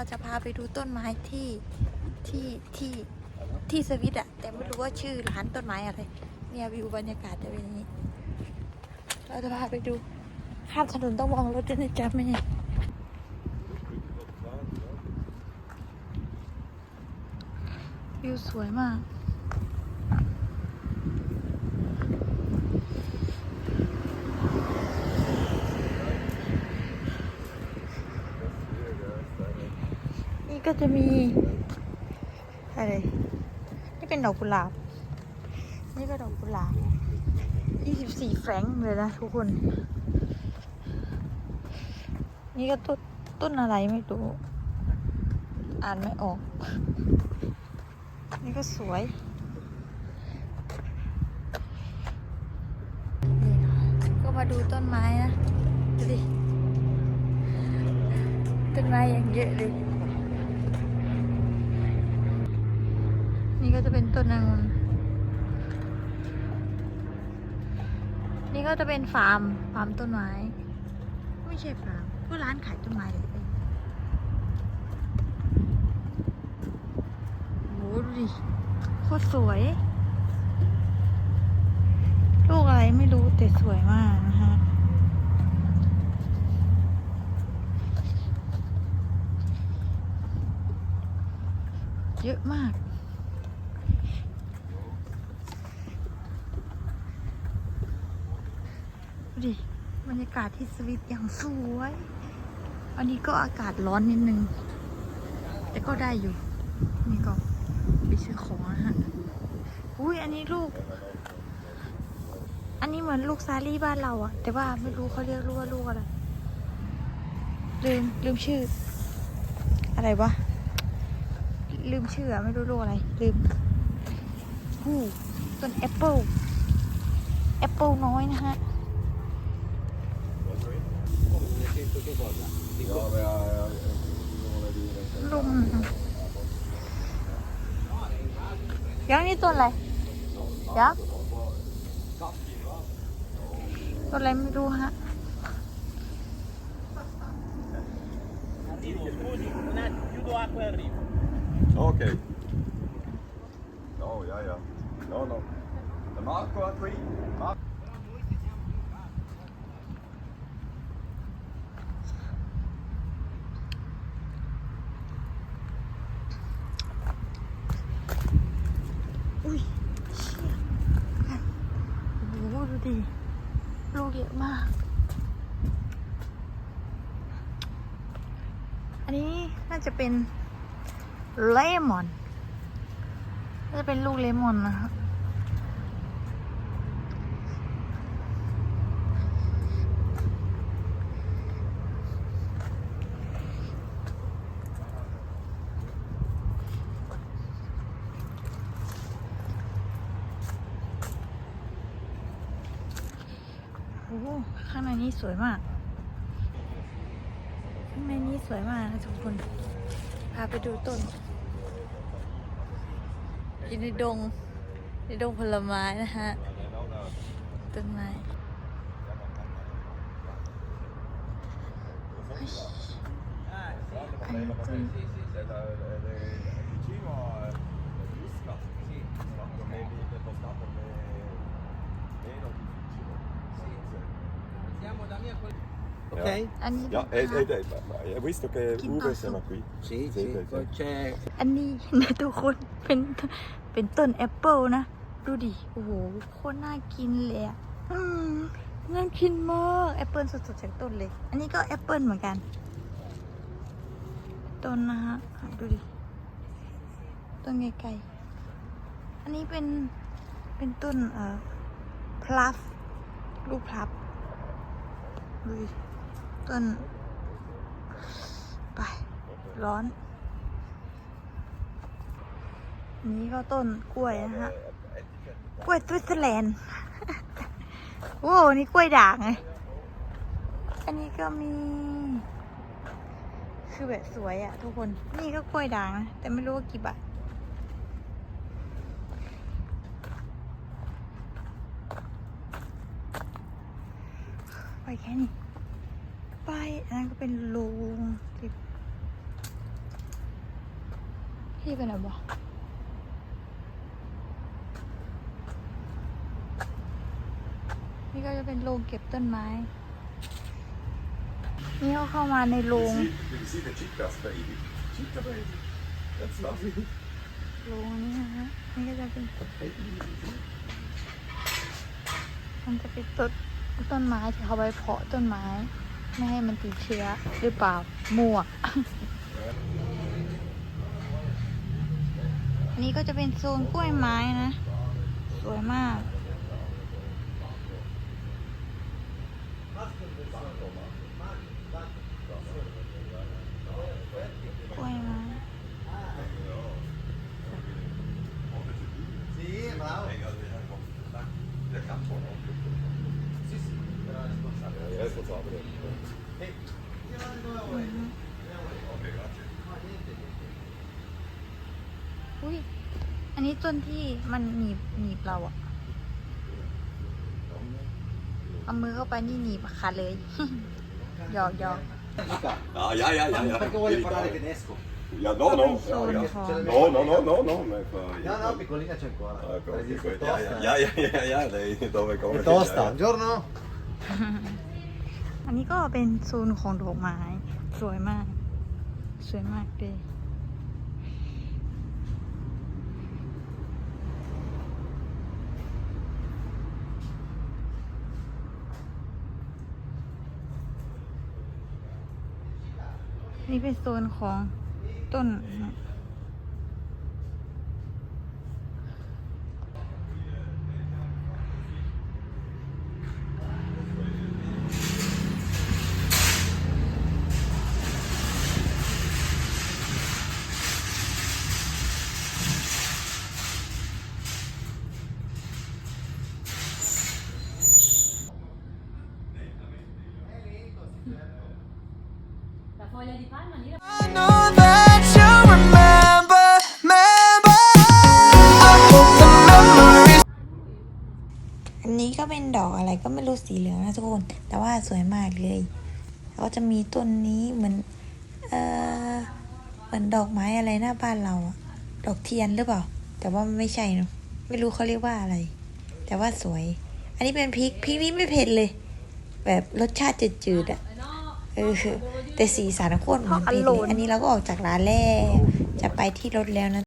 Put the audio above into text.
ราจะพาไปดูต้นไม้ที่ที่ที่ที่สวิตอะแต่ไม่รู้ว่าชื่อร้านต้นไม้อะไร เนี่ยวิวบรรยากาศจะเป็นอย่างนี้ เราจะพาไปดูข้ามถนนต้องมองรถด้วยนะจ๊ะแม่วิวสวยมาก นี่ก็จะมีอะไร นี่เป็นดอกกุหลาบ นี่ก็ดอกกุหลาบ24แฟรงเลยนะทุกคน นี่ก็ต้นต้นอะไรไม่รู้ อ่านไม่ออก นี่ก็สวยก็มาดูต้นไม้นะ ดูดิ ต้นไม้อย่างเยอะเลย ก็จะเป็นต้นองุ่นนี่ก็จะเป็นฟาร์มฟาร์มต้นไม้ ไม่ใช่ฟาร์มก็ร้านขายต้นไม้เลยโหดูดิโคตรสวย ลูกอะไรไม่รู้แต่สวยมากนะฮะเยอะมาก ดูดิ บรรยากาศที่สวิตอย่างสวย วันนี้ก็อากาศร้อนนิดนึง แต่ก็ได้อยู่ นี่ก็ไปซื้อของนะฮะ อุ้ยอันนี้ลูก อันนี้เหมือนลูกซาลี่บ้านเราอะแต่ว่าไม่รู้เขาเรียกลูกว่าลูกอะไร ลืมลืมชื่อ อะไรวะ ลืมชื่ออะไม่รู้ลูกอะไร ลืมหูต้นแอปเปิลแอปเปิลน้อยนะฮะ ลุงยักษ์นี่ตัวอะไร ยักษ์ ตัวอะไรไม่รู้ฮะโอเคโอ้ย่า yeah no no the Marco 3 ลูกเยอะมาก อันนี้น่าจะเป็นเลมอน น่าจะเป็นลูกเลมอนนะคะ อ้โหข้างในนี้สวยมาก ข้างในนี้สวยมากนะทุกคน พาไปดูต้นอยู่ในดง ในดงผลไม้นะฮะ ต้นไม้เฮ้ยอันนี้ Ok? Ja. อันนี้ Ja, ต้น ed, ไม้ ed, ed, hai visto che Chi uve passa? sono qui? Sì, Sì, sì, sì, poi sì. c'è อันนี้นะทุกคนเป็นเป็นต้นแอปเปิลนะ ดูดิ โอ้โหโคตรน่ากินเลยอะอืมน่ากินมากแอปเปิลสดๆจากต้นเลย อันนี้ก็แอปเปิลเหมือนกัน ต้นนะฮะอะดูดิ ต้นไกลๆอันนี้เป็นเป็นต้นเอ่อพลัฟลูกพลับ ต้น ไป ร้อน นี้ก็ต้นกล้วยนะฮะ กล้วยสวิตเซอร์แลนด์โอ้นี่กล้วยด่างไง อันนี้ก็มี คือแบบสวยอะทุกคน นี่ก็กล้วยด่างนะแต่ไม่รู้ว่ากี่บาท ไปแค่นี้ไปอันนั้นก็เป็นโรงเก็บพี่เป็นอะไรวะนี่ก็จะเป็นโรงเก็บต้นไม้ นี่เขาเข้ามาในโรงโรงนี้นะฮะนี่ก็จะเป็นมันจะเป็นต้น ต้นไม้ที่เขาไว้เพาะต้นไม้ ไม่ให้มันติดเชื้อหรือเปล่ามั่วอันนี้ก็จะเป็นโซนกล้วยไม้นะ สวยมากกล้วยไม้ Sì, bravo. Der อุ้ย อันนี้ต้นที่มันหนีบหนีบเราอะเอามือเข้าไปนี่หนีบขาดเลย หยอกหยอก Luca, Ah, ja, ja, ja. ja. perché vuole Vieni parlare qua. tedesco? Ja, no, no. Penso Ja, un ja. po'. No, no, no, no, no. ma fa- No, no, piccolina c'è ancora. Ah, ecco, Prendi ok, sta ja, tosta. ja, ja, ja, ja, lei dove come È tosta, buongiorno. อันนี้ก็เป็นโซนของดอกไม้ สวยมาก สวยมากเลยนี่เป็นโซนของต้น อันนี้ก็เป็นดอกอะไรก็ไม่รู้สีเหลืองนะทุกคน แต่ว่าสวยมากเลย แล้วก็จะมีต้นนี้เหมือน เออเหมือนดอกไม้อะไรหน้าบ้านเราอะดอกเทียนหรือเปล่า แต่ว่ามันไม่ใช่เนอะไม่รู้เขาเรียกว่าอะไร แต่ว่าสวย อันนี้เป็นพริกพริกนี่ไม่เผ็ดเลย แบบรสชาติจืดๆอะเออ แต่สีสันโคตรเหมือนพริกเลยอันนี้เราก็ออกจากร้านแล้วจะไปที่รถแล้วนะ